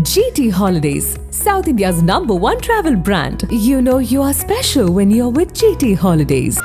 GT Holidays, South India's number one travel brand. You know you are special when you're with GT Holidays.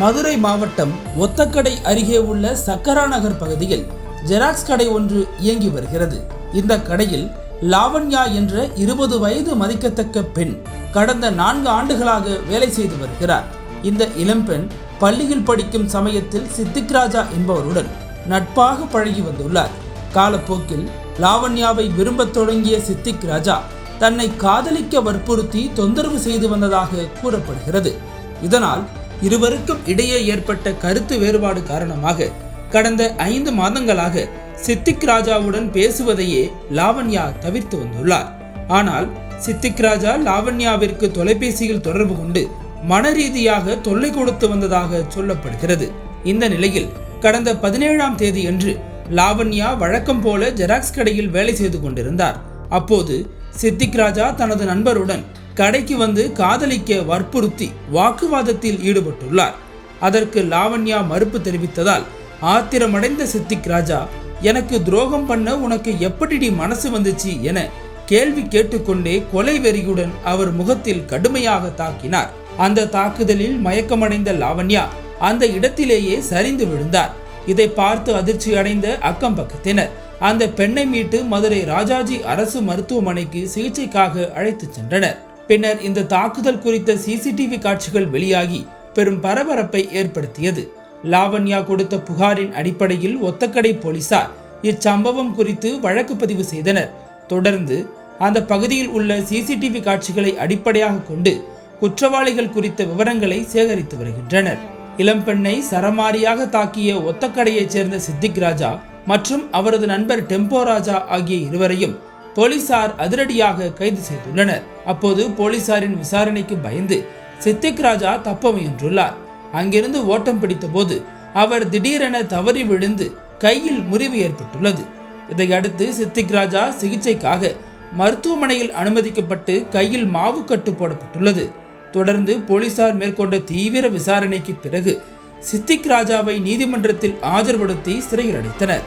Madurai மாவட்டம் ஒத்தக்கடை அருகே உள்ள சக்கரா நகர் பகுதியில் xerox கடை ஒன்று இயங்கி வருகிறது இந்த கடையில் லாவண்யா என்ற இருபது வயது மதிக்கத்தக்க பெண் கடந்த நான்கு ஆண்டுகளாக வேலை செய்து வருகிறார் இந்த இளம்பெண் பள்ளியில் படிக்கும் சமயத்தில் சித்திக் ராஜா என்பவருடன் நட்பாக பழகி வந்துள்ளார். காலப்போக்கில் லாவண்யாவை விரும்பத் தொடங்கிய சித்திக் ராஜா தன்னை காதலிக்க வற்புறுத்தி தொந்தரவு செய்து வந்ததாக கூறப்படுகிறது. இதனால் இருவருக்கும் இடையே ஏற்பட்ட கருத்து வேறுபாடு காரணமாக கடந்த ஐந்து மாதங்களாக சித்திக் ராஜாவுடன் பேசுவதையே லாவண்யா தவிர்த்து வந்துள்ளார். ஆனால் சித்திக் ராஜா லாவண்யாவிற்கு தொலைபேசியில் தொடர்பு கொண்டு மனரீதியாக தொல்லை கொடுத்து வந்ததாக சொல்லப்படுகிறது. இந்த நிலையில் கடந்த பதினேழாம் தேதியன்று லாவண்யா வழக்கம் போல ஜெராக்ஸ் கடையில் வேலை செய்து கொண்டிருந்தார். அப்போது சித்திக் ராஜா தனது நண்பருடன் கடைக்கு வந்து காதலிக்க வற்புறுத்தி வாக்குவாதத்தில் ஈடுபட்டுள்ளார். அதற்கு லாவண்யா மறுப்பு தெரிவித்ததால் ஆத்திரமடைந்த சித்திக் ராஜா எனக்கு துரோகம் பண்ண உனக்கு எப்படிடி மனசு வந்துச்சு? என கேள்வி கேட்டுக்கொண்டே கொலை வெறியுடன் அவர் முகத்தில் கடுமையாக தாக்கினார். அந்த தாக்குதலில் மயக்கமடைந்த லாவண்யா அந்த இடத்திலேயே சரிந்து விழுந்தார். இதை பார்த்து அதிர்ச்சி அடைந்த அக்கம் பக்கத்தினர் அந்த பெண்ணை மீட்டு மதுரை ராஜாஜி அரசு மருத்துவமனைக்கு சிகிச்சைக்காக அழைத்துச் சென்றனர். பின்னர் இந்த தாக்குதல் குறித்த சிசிடிவி காட்சிகள் வெளியாகி பெரும் பரபரப்பை ஏற்படுத்தியது. லாவண்யா கொடுத்த புகாரின் அடிப்படையில் ஒத்தக்கடை போலீசார் இச்சம்பவம் குறித்து வழக்கு பதிவு செய்தனர். தொடர்ந்து அந்த பகுதியில் உள்ள சிசிடிவி காட்சிகளை அடிப்படையாக கொண்டு குற்றவாளிகள் குறித்த விவரங்களை சேகரித்து வருகின்றனர். இளம்பெண்ணை சரமாரியாக தாக்கிய ஒத்தக்கடையைச் சேர்ந்த சித்திக் ராஜா மற்றும் அவரது நண்பர் டெம்போ ராஜா ஆகிய இருவரையும் போலீசார் அதிரடியாக கைது செய்துள்ளனர். அப்போது போலீசாரின் விசாரணைக்கு பயந்து சித்திக் ராஜா தப்ப முயன்றுள்ளார். அங்கிருந்து ஓட்டம் பிடித்தபோது அவர் திடீரென தவறி விழுந்து கையில் முறிவு ஏற்பட்டுள்ளது. இதையடுத்து சித்திக் ராஜா சிகிச்சைக்காக மருத்துவமனையில் அனுமதிக்கப்பட்டு கையில் மாவு கட்டு போடப்பட்டுள்ளது. தொடர்ந்து போலீசார் மேற்கொண்ட தீவிர விசாரணைக்கு பிறகு சித்திக் ராஜாவை நீதிமன்றத்தில் ஆஜர்படுத்தி சிறையில் அடைத்தனர்.